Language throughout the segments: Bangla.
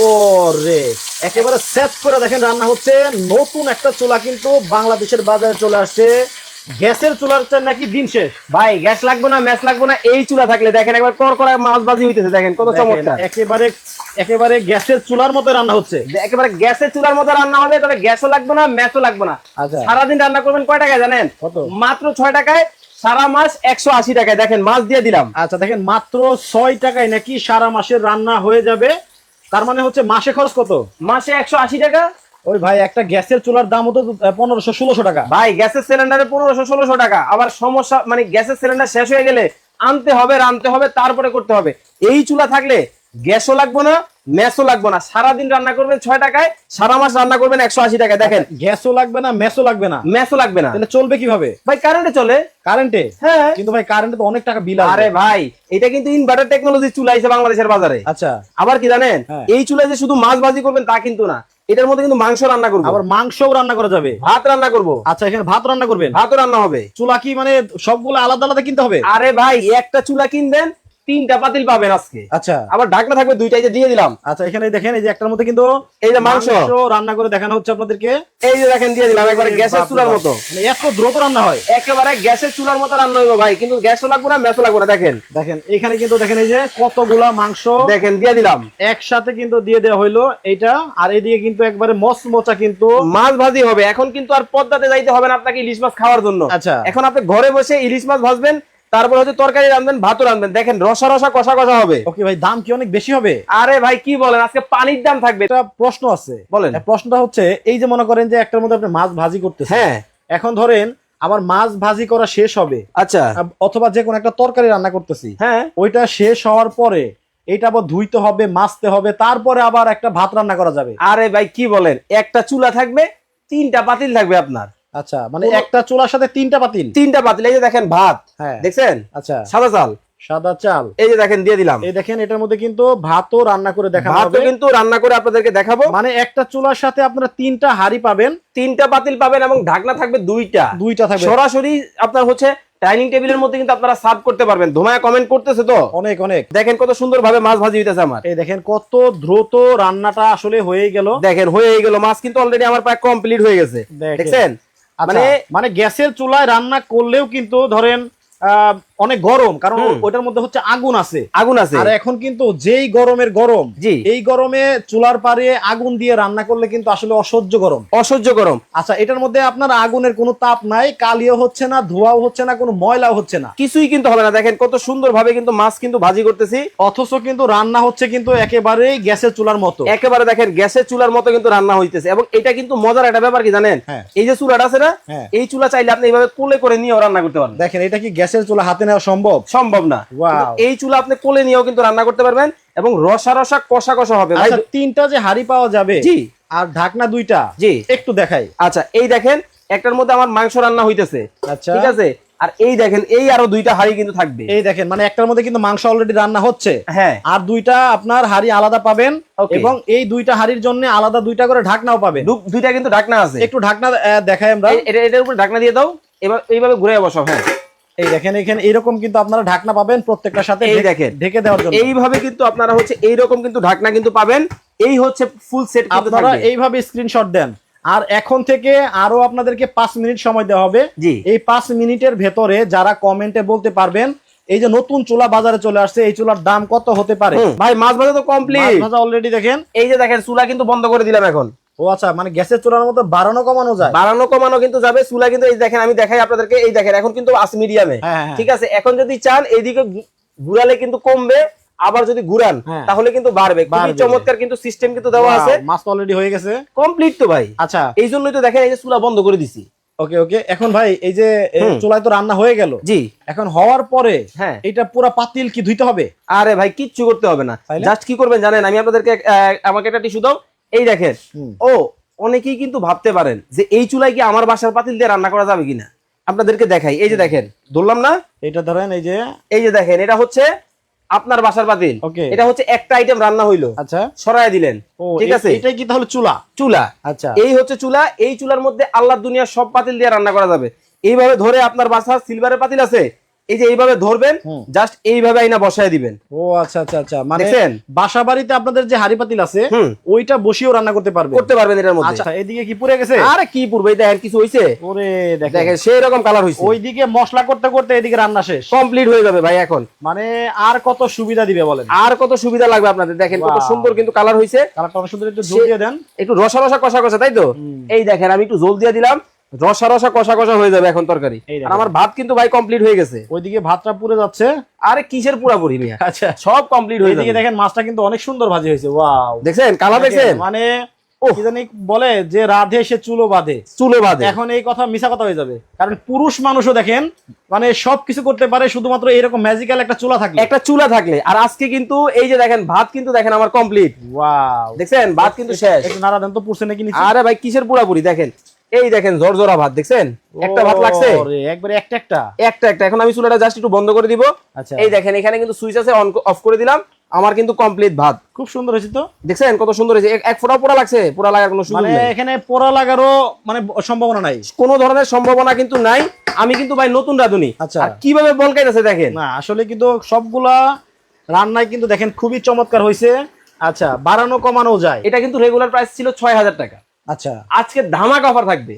ও রে একেবারে সেট করে দেখেন রান্না হচ্ছে নতুন একটা চুলা কিন্তু বাংলাদেশের বাজারে চলে আসছে। গ্যাসের চুলাটা নাকি দিন শেষ। ভাই গ্যাস লাগবে না ম্যাচ লাগবে না এই চুলা থাকলে দেখেন একবার কর করা মাছ বাজি হইতেছে দেখেন কত চমৎকার। একেবারে একেবারে গ্যাসের চুলার মতো রান্না হচ্ছে। একেবারে গ্যাসের চুলার মতো রান্না হবে তবে গ্যাসও লাগবে না ম্যাচও লাগবে না। আচ্ছা। সারাদিন রান্না করবেন কয় টাকায় জানেন? কত? মাত্র ছয় টাকায় সারা মাস একশো আশি টাকায়। দেখেন মাছ দিয়ে দিলাম। আচ্ছা দেখেন মাত্র ছয় টাকায় নাকি সারা মাসের রান্না হয়ে যাবে। তার মানে হচ্ছে মাসে খরচ কত? মাসে একশো আশি টাকা। ওই ভাই একটা গ্যাসের চুলার দাম হতো পনেরোশো ষোলোশো টাকা। ভাই গ্যাসের সিলিন্ডারে পনেরোশো ষোলোশো টাকা। আবার সমস্যা মানে গ্যাসের সিলিন্ডার শেষ হয়ে গেলে আনতে হবে রানতে হবে তারপরে করতে হবে। এই চুলা থাকলে গ্যাসও লাগবে না ম্যাসও লাগবে না। সারাদিন রান্না করবেন ছয় টাকায় সারা মাস রান্না করবেন একশো আশি টাকায় দেখেন। গ্যাসও লাগবে না মেসও লাগবে না। ম্যাসও লাগবে না। তাহলে চলবে কীভাবে? ভাই কারেন্টে চলে। কারেন্টে হ্যাঁ। কিন্তু ভাই কারেন্টে তো অনেক টাকা বিল আরে ভাই এটা কিন্তু ইনভার্টার টেকনোলজি চুলা আছে বাংলাদেশের বাজারে। আচ্ছা। আবার কি জানেন? হ্যাঁ। এই চুলায় যে শুধু মাছ ভাজি করবেন তা কিন্তু না। এটার মধ্যে কিন্তু মাংস রান্না করব। আবার মাংসও রান্না করা যাবে। ভাত রান্না করব। আচ্ছা এখানে ভাত রান্না করবেন? ভাতও রান্না হবে। চুলা কি মানে সবগুলো আলাদা আলাদা কিনতে হবে? আরে ভাই একটা চুলা কিনবেন তিনটা পাতিল পাবেন আজকে। আচ্ছা। আবার ঢাকনা থাকবে দুইটাই দিয়ে দিলাম। আচ্ছা এখানে দেখেন এই যে একটার মধ্যে কিন্তু এই যে মাংস। রান্না করে দেখানো হচ্ছে আপনাদেরকে। এই যে দেখেন দিয়ে দিলাম একবারে গ্যাসের চুলার মতো। মানে এত দ্রুত রান্না হয়। একেবারে গ্যাসের চুলার মতো রান্না হইব ভাই কিন্তু গ্যাসও লাগবে না ম্যাসও লাগবে না দেখেন। দেখেন এখানে কিন্তু দেখেন এই যে কতগুলা মাংস দেখেন দিয়ে দিলাম। একসাথে কিন্তু দিয়ে দেওয়া হইল এইটা আর এদিকে কিন্তু একবারে মচমচা কিন্তু মাছ ভাজি হবে। এখন কিন্তু আর পদ্মাতে যাইতে হবে না আপনাকে ইলিশ মাছ খাওয়ার জন্য। আচ্ছা। এখন আপনি ঘরে বসে ইলিশ মাছ ভাজবেন তারপর হচ্ছে তরকারি রাঁধবেন ভাতও রাঁধবেন। দেখেন রসা রসা কষা কষা হবে। ওকে ভাই দাম কি অনেক বেশি হবে? আরে ভাই কি বলেন? আজকে পানির দাম থাকবে। একটা প্রশ্ন আছে। বলেন। প্রশ্নটা হচ্ছে এই যে মনে করেন যে একটার মধ্যে আপনি মাছ ভাজি করতেছেন হ্যাঁ। এখন ধরেন আবার মাছ ভাজি করা শেষ হবে। আচ্ছা। অথবা যে কোনো একটা তরকারি রান্না করতেছি হ্যাঁ। ওইটা শেষ হওয়ার পরে এটা আবার ধুইতে হবে মাছতে হবে তারপরে আবার একটা ভাত রান্না করা যাবে। আরে ভাই কি বলেন? একটা চুলা থাকবে তিনটা পাতিল থাকবে আপনার। আচ্ছা মানে একটা চুলার সাথে তিনটা পাতিল? তিনটা পাতিল এই যে দেখেন ভাত হ্যাঁ। দেখছেন? আচ্ছা। সাদা চাল। সাদা চাল। এই যে দেখেন দিয়ে দিলাম। এই দেখেন এটার মধ্যে কিন্তু ভাতও রান্না করে দেখানো ভাতও কিন্তু রান্না করে আপনাদেরকে দেখাবো। মানে একটা চুলার সাথে আপনারা তিনটা হাড়ি পাবেন। তিনটা পাতিল পাবেন এবং ঢাকনা থাকবে দুইটা। দুইটা থাকবে। সরাসরি আপনার হচ্ছে ডাইনিং টেবিলের মধ্যে কিন্তু আপনারা সার্ভ করতে পারবেন। ধোমায়া কমেন্ট করতেছে তো? অনেক অনেক। দেখেন কত সুন্দর ভাবে মাছ ভাজি হইতেছে আমার। এই দেখেন কত দ্রুত রান্নাটা আসলে হয়ে গেল। দেখেন হয়ে গেল। মাছ কিন্তু অলরেডি আমার প্রায় কমপ্লিট হয়ে গেছে। দেখেন। দেখছেন মানে মানে মানে গ্যাসের চুলায় রান্না করলেও কিন্তু ধরেন আহ, অনেক গরম কারণ। ওটার মধ্যে হচ্ছে আগুন আছে। আগুন আছে। আর এখন কিন্তু যেই গরমের গরম জি। এই গরমে চুলার পারে আগুন দিয়ে রান্না করলে কিন্তু আসলে অসহ্য গরম। অসহ্য গরম। আচ্ছা এটার মধ্যে আপনার আগুনের কোনো তাপ নাই কালিও হচ্ছে না ধোঁয়াও হচ্ছে না কোনো ময়লাও হচ্ছে না। কিছুই কিন্তু হবে না। দেখেন কত সুন্দর ভাবে কিন্তু মাছ কিন্তু ভাজি করতেছি। অথচ কিন্তু রান্না হচ্ছে কিন্তু একেবারেই গ্যাসের চুলার মতো। একেবারে দেখেন গ্যাসের চুলার মতো কিন্তু রান্না হইতেছে। এবং এটা কিন্তু মজার একটা ব্যাপার কি জানেন? হ্যাঁ। এই যে চুলাটা আছে না হ্যাঁ। এই চুলা চাইলে আপনি এইভাবে কোলে করে নিয়ে রান্না করতে পারবেন। দেখেন এটা কি গ্যাসের চুলা হাতে নেওয়া সম্ভব? সম্ভব না। এই চুলা আপনি কোলে নিয়েও কিন্তু রান্না করতে পারবেন এবং রসা রসা কষা কষা হবে। আচ্ছা তিনটা যে হাড়ি পাওয়া যাবে জি। আর ঢাকনা দুইটা জি। একটু দেখাই। আচ্ছা এই দেখেন একটার মধ্যে আমার মাংস রান্না হইতেছে। আচ্ছা। ঠিক আছে? আর এই দেখেন এই আরও দুইটা হাড়ি কিন্তু থাকবে। এই দেখেন মানে একটার মধ্যে কিন্তু মাংস অলরেডি রান্না হচ্ছে। হ্যাঁ। আর দুইটা আপনার হাড়ি আলাদা পাবেন এবং এই দুইটা হাড়ির জন্য আলাদা দুইটা করে ঢাকনাও পাবেন। দু- দুইটা কিন্তু ঢাকনা আছে। একটু ঢাকনা দেখাই আমরা। এটা এটার উপর ঢাকনা দিয়ে দাও। এবার এইভাবে ঘুরে বসাও হ্যাঁ। এই দেখেন এখানে এরকম কিন্তু আপনারা ঢাকনা পাবেন প্রত্যেকটার সাথে এই দেখেন। ঢেকে দেওয়ার জন্য। এইভাবে কিন্তু আপনারা হচ্ছে এইরকম কিন্তু ঢাকনা কিন্তু পাবেন। এই হচ্ছে ফুল সেট আপনারা এইভাবে স্ক্রিনশট দেন। আর এখন থেকে আরও আপনাদেরকে পাঁচ মিনিট সময় দেওয়া হবে। এই পাঁচ মিনিটের ভেতরে যারা কমেন্টে বলতে পারবেন এই যে নতুন চুলা বাজারে চলে আসছে এই চুলার দাম কত হতে পারে? ভাই মাছ ভাজা তো কমপ্লিট অলরেডি দেখেন। এই যে দেখেন চুলা কিন্তু বন্ধ করে দিলাম এখন। ও আচ্ছা মানে গ্যাসের চুলার মধ্যে বাড়ানো কমানো যায়? বাড়ানো কমানো কিন্তু যাবে চুলা কিন্তু এই দেখেন আমি দেখাই আপনাদেরকে এই দেখেন এখন কিন্তু আস মিডিয়ামে হ্যাঁ, হ্যাঁ। ঠিক আছে এখন যদি চান এইদিকে ঘুরালে কিন্তু কমবে আবার যদি ঘুরান হ্যাঁ। তাহলে কিন্তু বাড়বে। খুবই চমৎকার কিন্তু সিস্টেম কিন্তু দেওয়া আছে। মাছ অলরেডি হয়ে গেছে। কমপ্লিট তো ভাই। আচ্ছা। এই জন্যই তো দেখেন এই যে চুলা বন্ধ করে দিছি। ওকে ওকে এখন ভাই এই যে চুলায় তো রান্না হয়ে গেল। জি। এখন হওয়ার পরে হ্যাঁ। এটা পুরো পাতিল কি ধুইতে হবে? আরে ভাই কিচ্ছু করতে হবে না। জাস্ট কি করবেন জানেন আমি আপনাদেরকে আমাকে একটা টিস্যু দাও। এই দেখেন ও অনেকেই কিন্তু ভাবতে পারেন যে এই চুলায় কি আমার বাসার পাতিল দিয়ে রান্না করা যাবে কিনা? আপনাদেরকে দেখাই এই যে দেখেন ধরলাম না? এটা ধরেন এই যে এই যে দেখেন এটা হচ্ছে আপনার বাসার পাতিল। এটা হচ্ছে একটা আইটেম রান্না হইল। আচ্ছা। সরাই দিলেন ঠিক আছে? এটাই কি তাহলে চুলা? চুলা। আচ্ছা। এই হচ্ছে চুলা এই চুলার মধ্যে আল্লাহ দুনিয়ার সব পাতিল দিয়ে রান্না করা যাবে। এইভাবে ধরে আপনার বাসার সিলভারের পাতিল আছে এই যে এইভাবে ধরবেন। জাস্ট এইভাবে আইনা বসায় দিবেন। ও আচ্ছা আচ্ছা আচ্ছা। মানে বাসা বাড়িতে আপনাদের যে হাড়ি পাতিল আছে ওইটা বসিয়েও রান্না করতে পারবে করতে পারবেন এটার মধ্যে। আচ্ছা এদিকে কি পুড়ে গেছে? আরে কি পূর্বে দেখেন কিছু হইছে। ওরে দেখেন। দেখেন সেই রকম কালার হইছে। ওইদিকে মশলা করতে করতে এদিকে রান্না শেষ। কমপ্লিট হয়ে যাবে ভাই এখন। মানে আর কত সুবিধা দিবে বলেন? আর কত সুবিধা লাগবে আপনাদের? দেখেন কত সুন্দর কিন্তু কালার হইছে। কালারটা অনেক সুন্দর একটু জোর দিয়ে দেন। একটু রসা রসা কষা কষা তাই তো? এই দেখেন আমি একটু জল দিয়ে দিলাম। রসা রসা কষা কষা হয়ে যাবে এখন তরকারি। আর আমার ভাত কিন্তু ভাই কমপ্লিট হয়ে গেছে। ওইদিকে ভাতটা পুড়ে যাচ্ছে। আরে কিসের পুরাপুরি আচ্ছা। সব কমপ্লিট হয়ে যাবে। দেখেন মাছটা কিন্তু অনেক সুন্দর ভাজি হয়েছে। ওয়াও। দেখছেন? কালার দেখছেন? মানে বলে যে রাধে সে চুলো বাঁধে। চুলে বাদে এখন এই কথা মিশা কথা হয়ে যাবে। কারণ পুরুষ মানুষও দেখেন মানে সবকিছু করতে পারে শুধুমাত্র এরকম ম্যাজিক্যাল একটা চুলা থাকলে। একটা চুলা থাকলে। আর আজকে কিন্তু এই যে দেখেন ভাত কিন্তু দেখেন আমার কমপ্লিট ওয়াও। দেখছেন? ভাত কিন্তু শেষ। নাড়া দেন তো পুড়ছে নাকি আরে ভাই কিসের পুরাপুরি? দেখেন। এই দেখেন জর্জরা ভাত দেখছেন? একটা ভাত লাগছে? একবারে একটা একটা? একটা একটা এখন আমি চুলাটা জাস্ট একটু বন্ধ করে দিব। আচ্ছা। এই দেখেন এখানে কিন্তু সুইচ আছে অন অফ করে দিলাম। আমার কিন্তু কমপ্লিট ভাত। খুব সুন্দর হয়েছে তো? দেখছেন কত সুন্দর হয়েছে? এক- ফোঁটা পোড়া লাগছে? পোড়া লাগার কোনো সুযোগ মানে নেই। এখানে পোড়া লাগারও মানে সম্ভাবনা নাই? কোনো ধরনের সম্ভাবনা কিন্তু নাই। আমি কিন্তু ভাই নতুন রাঁধুনি। আচ্ছা। আর কীভাবে বলকাইতেছে দেখেন? না আসলে কিন্তু সবগুলা রান্নায় কিন্তু দেখেন খুবই চমৎকার হয়েছে আচ্ছা বাড়ানো কমানো যায়। এটা কিন্তু রেগুলার প্রাইস ছিল ছয় হাজার টাকা। আচ্ছা। আজকে ধামাক অফার থাকবে।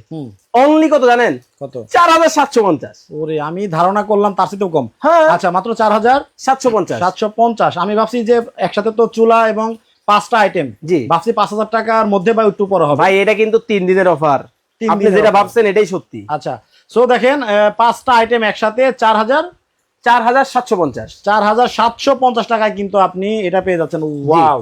অনলি কত জানেন? কত? চার হাজার সাতশো পঞ্চাশ। ওরে আমি ধারণা করলাম তার সাথেও কম। হ্যাঁ। আচ্ছা মাত্র চার হাজার সাতশো পঞ্চাশ। সাতশো পঞ্চাশ। আমি ভাবছি যে একসাথে তো চুলা এবং পাঁচটা আইটেম জি। ভাবছি পাঁচ হাজার টাকার মধ্যে বা একটু পরে হবে। ভাই এটা কিন্তু তিন দিনের অফার আপনি যেটা ভাবছেন এটাই সত্যি। আচ্ছা সো দেখেন পাঁচটা আইটেম একসাথে চার হাজার চার হাজার সাতশো পঞ্চাশ। চার হাজার সাতশো পঞ্চাশ টাকায় কিন্তু আপনি এটা পেয়ে যাচ্ছেন। ওয়াও